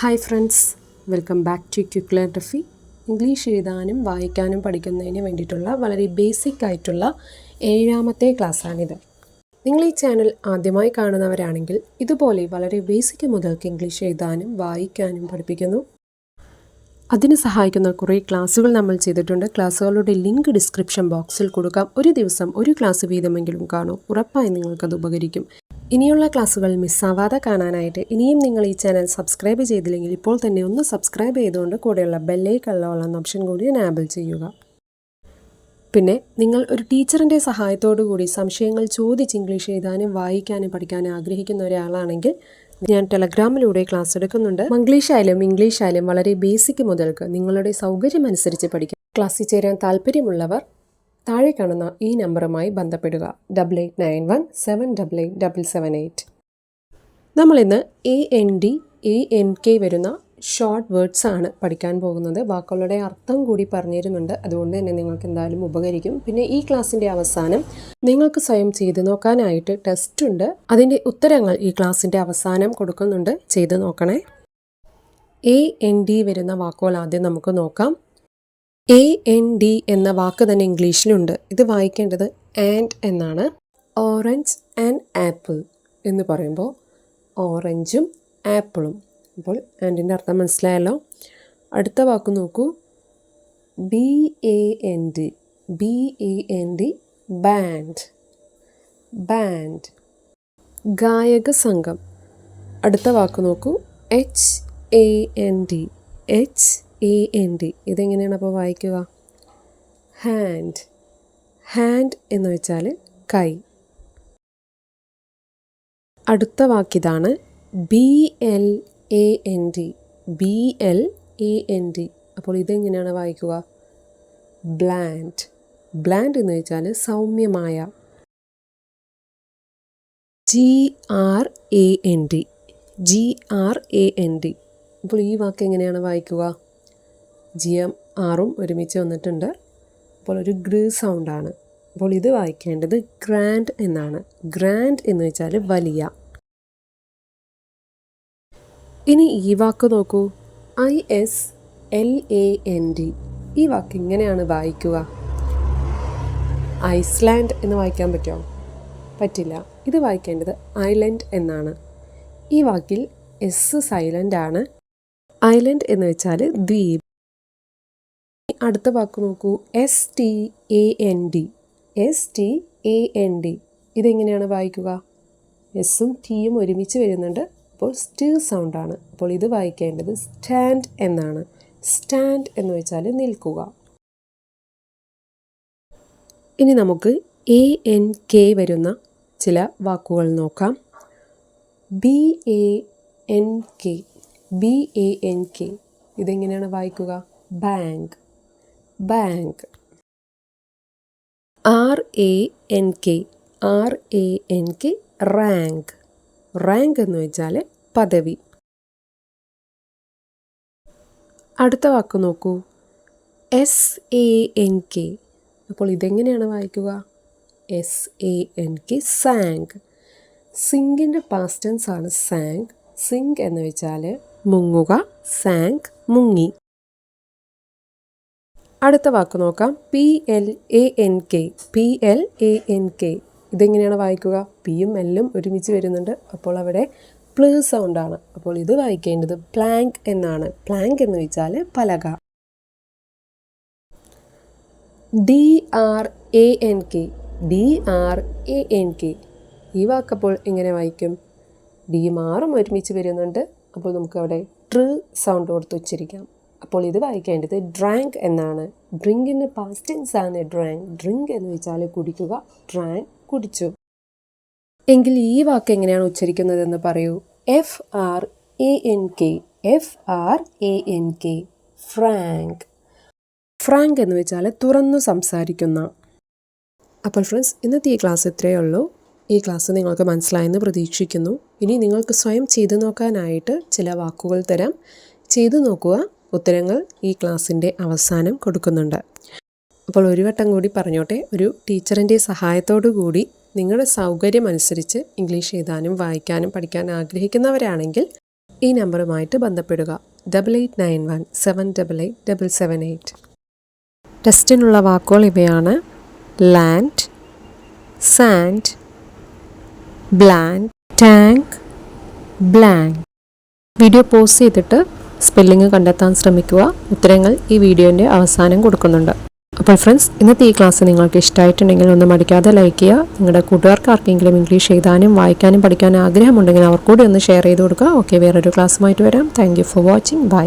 Hi friends welcome back to ക്യുക്ലോഗ്രഫി English എഴുതാനും വായിക്കാനും പഠിക്കുന്നതിന് വേണ്ടിയിട്ടുള്ള വളരെ ബേസിക് ആയിട്ടുള്ള ഏഴാമത്തെ ക്ലാസ്സാണിത് നിങ്ങൾ ഈ ചാനൽ ആദ്യമായി കാണുന്നവരാണെങ്കിൽ ഇതുപോലെ വളരെ ബേസിക് മുതൽക്ക് ഇംഗ്ലീഷ് എഴുതാനും വായിക്കാനും പഠിപ്പിക്കുന്നു. അതിന് സഹായിക്കുന്ന കുറേ ക്ലാസ്സുകൾ നമ്മൾ ചെയ്തിട്ടുണ്ട്. ക്ലാസ്സുകളുടെ ലിങ്ക് ഡിസ്ക്രിപ്ഷൻ ബോക്സിൽ കൊടുക്കാം. ഒരു ദിവസം ഒരു ക്ലാസ് വീതമെങ്കിലും കാണൂ. ഉറപ്പായി നിങ്ങൾക്കത് ഉപകരിക്കും. ഇനിയുള്ള ക്ലാസ്സുകൾ മിസ്സാവാതെ കാണാനായിട്ട് ഇനിയും നിങ്ങൾ ഈ ചാനൽ സബ്സ്ക്രൈബ് ചെയ്തില്ലെങ്കിൽ ഇപ്പോൾ തന്നെ ഒന്ന് സബ്സ്ക്രൈബ് ചെയ്തുകൊണ്ട് കൂടെയുള്ള ബെല്ലേക്കുള്ള എന്ന ഓപ്ഷൻ കൂടി എനാബിൾ ചെയ്യുക. പിന്നെ നിങ്ങൾ ഒരു ടീച്ചറിന്റെ കൂടി സംശയങ്ങൾ ചോദിച്ച് ഇംഗ്ലീഷ് എഴുതാനും വായിക്കാനും പഠിക്കാനും ആഗ്രഹിക്കുന്ന ഒരാളാണെങ്കിൽ ഞാൻ ടെലഗ്രാമിലൂടെ ക്ലാസ് എടുക്കുന്നുണ്ട്. മംഗ്ലീഷ് ആയാലും ഇംഗ്ലീഷ് ആയാലും വളരെ ബേസിക് മുതൽക്ക് നിങ്ങളുടെ സൗകര്യമനുസരിച്ച് പഠിക്കാം. ക്ലാസ്സിൽ ചേരാൻ താല്പര്യമുള്ളവർ താഴെ കാണുന്ന ഈ നമ്പറുമായി ബന്ധപ്പെടുക. Double eight nine one seven double eight double seven eight നമ്മളിന്ന് A N D A N K വരുന്ന ഷോർട്ട് വേർഡ്സ് ആണ് പഠിക്കാൻ പോകുന്നത്. വാക്കുകളുടെ അർത്ഥം കൂടി പറഞ്ഞിരുന്നുണ്ട്. അതുകൊണ്ട് തന്നെ നിങ്ങൾക്ക് എന്തായാലും ഉപകരിക്കും. പിന്നെ ഈ ക്ലാസ്സിന്റെ അവസാനം നിങ്ങൾക്ക് സ്വയം ചെയ്തു നോക്കാനായിട്ട് ടെസ്റ്റ് ഉണ്ട്. അതിന്റെ ഉത്തരങ്ങൾ ഈ ക്ലാസ്സിന്റെ അവസാനം കൊടുക്കുന്നുണ്ട്. ചെയ്തു നോക്കണേ. എ എൻ ഡി വരുന്ന വാക്കുകൾ ആദ്യം നമുക്ക് നോക്കാം. എ എൻ ഡി എന്ന വാക്ക് തന്നെ ഇംഗ്ലീഷിലുണ്ട്. ഇത് വായിക്കേണ്ടത് ആൻഡ് എന്നാണ്. ഓറഞ്ച് ആൻഡ് ആപ്പിൾ എന്ന് പറയുമ്പോൾ ഓറഞ്ചും ആപ്പിളും അപ്പോൾ ആൻഡിന്റെ അർത്ഥം മനസ്സിലായല്ലോ? അടുത്ത വാക്ക് നോക്കൂ. B A N D B A N D band band ഗായക സംഘം. അടുത്ത വാക്ക് നോക്കൂ. H A N D H A N D ഇതെങ്ങനെയാണ് അപ്പോൾ വായിക്കുക? ഹാൻഡ് ഹാൻഡ് എന്ന് വെച്ചാൽ കൈ. അടുത്ത വാക്കിതാണ് B L A N D B L A N D അപ്പോൾ ഇതെങ്ങനെയാണ് വായിക്കുക? ബ്ലാൻഡ് ബ്ലാൻഡ് എന്ന് വെച്ചാൽ സൗമ്യമായ. G R A N D G R A N D അപ്പോൾ ഈ വാക്ക് എങ്ങനെയാണ് വായിക്കുക? ജി എം ആറും ഒരുമിച്ച് വന്നിട്ടുണ്ട്. അപ്പോൾ ഒരു ഗ്രീ സൗണ്ടാണ്. അപ്പോൾ ഇത് വായിക്കേണ്ടത് ഗ്രാൻഡ് എന്നാണ്. ഗ്രാൻഡ് എന്ന് വെച്ചാൽ വലിയ. ഇനി ഈ വാക്ക് നോക്കൂ. I S L A N D. ഈ വാക്ക് ഇങ്ങനെയാണ് വായിക്കുക. ഐസ്ലാൻഡ് എന്ന് വായിക്കാൻ പറ്റുമോ? പറ്റില്ല. ഇത് വായിക്കേണ്ടത് ഐലൻഡ് എന്നാണ്. ഈ വാക്കിൽ എസ് സൈലന്റ് ആണ്. ഐലൻഡ് എന്ന് വെച്ചാൽ ദ്വീപ്. അടുത്ത വാക്ക് നോക്കൂ. S T A N D S T A N D ഇതെങ്ങനെയാണ് വായിക്കുക? എസ്സും ടിയും ഒരുമിച്ച് വരുന്നുണ്ട്. അപ്പോൾ സ്റ്റിൽ ആണ്. അപ്പോൾ ഇത് വായിക്കേണ്ടത് സ്റ്റാൻഡ് എന്നാണ്. സ്റ്റാൻഡ് എന്ന് വെച്ചാൽ നിൽക്കുക. ഇനി നമുക്ക് എ എൻ കെ വരുന്ന ചില വാക്കുകൾ നോക്കാം. B A N K B A N K ഇതെങ്ങനെയാണ് വായിക്കുക? Bank bank. R A N K R A N K rank rank എന്ന് വെച്ചാൽ പദവി. അടുത്ത വാക്ക് നോക്കൂ. എസ് എ എൻ കെ അപ്പോൾ ഇതെങ്ങനെയാണ് വായിക്കുക? S A N K sank സിങ്കിന്റെ past tense ആണ് സാങ്ക് സിങ്ക് എന്ന് വെച്ചാൽ മുങ്ങുക സാങ്ക് മുങ്ങി. അടുത്ത വാക്ക് നോക്കാം. P L A N K P L A N K ഇതെങ്ങനെയാണ് വായിക്കുക? പിയും എല്ലും ഒരുമിച്ച് വരുന്നുണ്ട്. അപ്പോൾ അവിടെ പ്ലേ സൗണ്ടാണ് അപ്പോൾ ഇത് വായിക്കേണ്ടത് പ്ലാങ്ക് എന്നാണ്. പ്ലാങ്ക് എന്ന് വെച്ചാൽ പലക. D R A N K D R A N K ഈ വാക്കപ്പോൾ എങ്ങനെ വായിക്കും? ഡിയും മാറും ഒരുമിച്ച് വരുന്നുണ്ട്. അപ്പോൾ നമുക്ക് അവിടെ ട്രൂ സൗണ്ട് കൊടുത്ത് ഉച്ചരിക്കാം അപ്പോൾ ഇത് വായിക്കേണ്ടത് ഡ്രാങ്ക് എന്നാണ്. ഡ്രിങ്കിന്റെ ടെൻസ് ആണ് ഡ്രാങ്ക് ഡ്രിങ്ക് എന്ന് വെച്ചാൽ കുടിക്കുക. ഡ്രാങ്ക് കുടിച്ചു. എങ്കിൽ ഈ വാക്ക് എങ്ങനെയാണ് ഉച്ചരിക്കുന്നതെന്ന് പറയൂ. F R A N K F R A N K frank frank എന്ന് വെച്ചാൽ തുറന്നു സംസാരിക്കുന്ന. അപ്പോൾ ഫ്രണ്ട്സ് ഇന്നത്തെ ഈ ക്ലാസ് ഇത്രയേ ഉള്ളൂ. ഈ ക്ലാസ് നിങ്ങൾക്ക് മനസ്സിലായെന്ന് പ്രതീക്ഷിക്കുന്നു. ഇനി നിങ്ങൾക്ക് സ്വയം ചെയ്തു നോക്കാനായിട്ട് ചില വാക്കുകൾ തരാം. ചെയ്തു നോക്കുക. ഉത്തരങ്ങൾ ഈ ക്ലാസ്സിന്റെ അവസാനം കൊടുക്കുന്നുണ്ട്. അപ്പോൾ ഒരു വട്ടം കൂടി പറഞ്ഞോട്ടെ ഒരു ടീച്ചറിന്റെ സഹായത്തോടു കൂടി നിങ്ങളുടെ സൗകര്യമനുസരിച്ച് ഇംഗ്ലീഷ് എഴുതാനും വായിക്കാനും പഠിക്കാൻ ആഗ്രഹിക്കുന്നവരാണെങ്കിൽ ഈ നമ്പറുമായിട്ട് ബന്ധപ്പെടുക. Double eight nine one seven double eight double seven eight. ടെസ്റ്റിനുള്ള വാക്കുകൾ ഇവയാണ്. Land sand bland tank blank. Video pause ചെയ്തിട്ട് സ്പെല്ലിംഗ് കണ്ടെത്താൻ ശ്രമിക്കുക. ഉത്തരങ്ങൾ ഈ വീഡിയോന്റെ അവസാനം കൊടുക്കുന്നുണ്ട്. അപ്പോൾ ഫ്രണ്ട്സ് ഇന്നത്തെ ഈ ക്ലാസ് നിങ്ങൾക്ക് ഇഷ്ടമായിട്ടുണ്ടെങ്കിൽ ഒന്നും മടിക്കാതെ ലൈക്ക് ചെയ്യുക. നിങ്ങളുടെ കൂട്ടുകാർക്ക് ആർക്കെങ്കിലും ഇംഗ്ലീഷ് എഴുതാനും വായിക്കാനും പഠിക്കാനും ആഗ്രഹമുണ്ടെങ്കിൽ അവർക്കൂടി ഒന്ന് ഷെയർ ചെയ്ത് കൊടുക്കുക. ഓക്കെ വേറൊരു ക്ലാസ്സുമായിട്ട് വരാം. Thank for watching. ബൈ.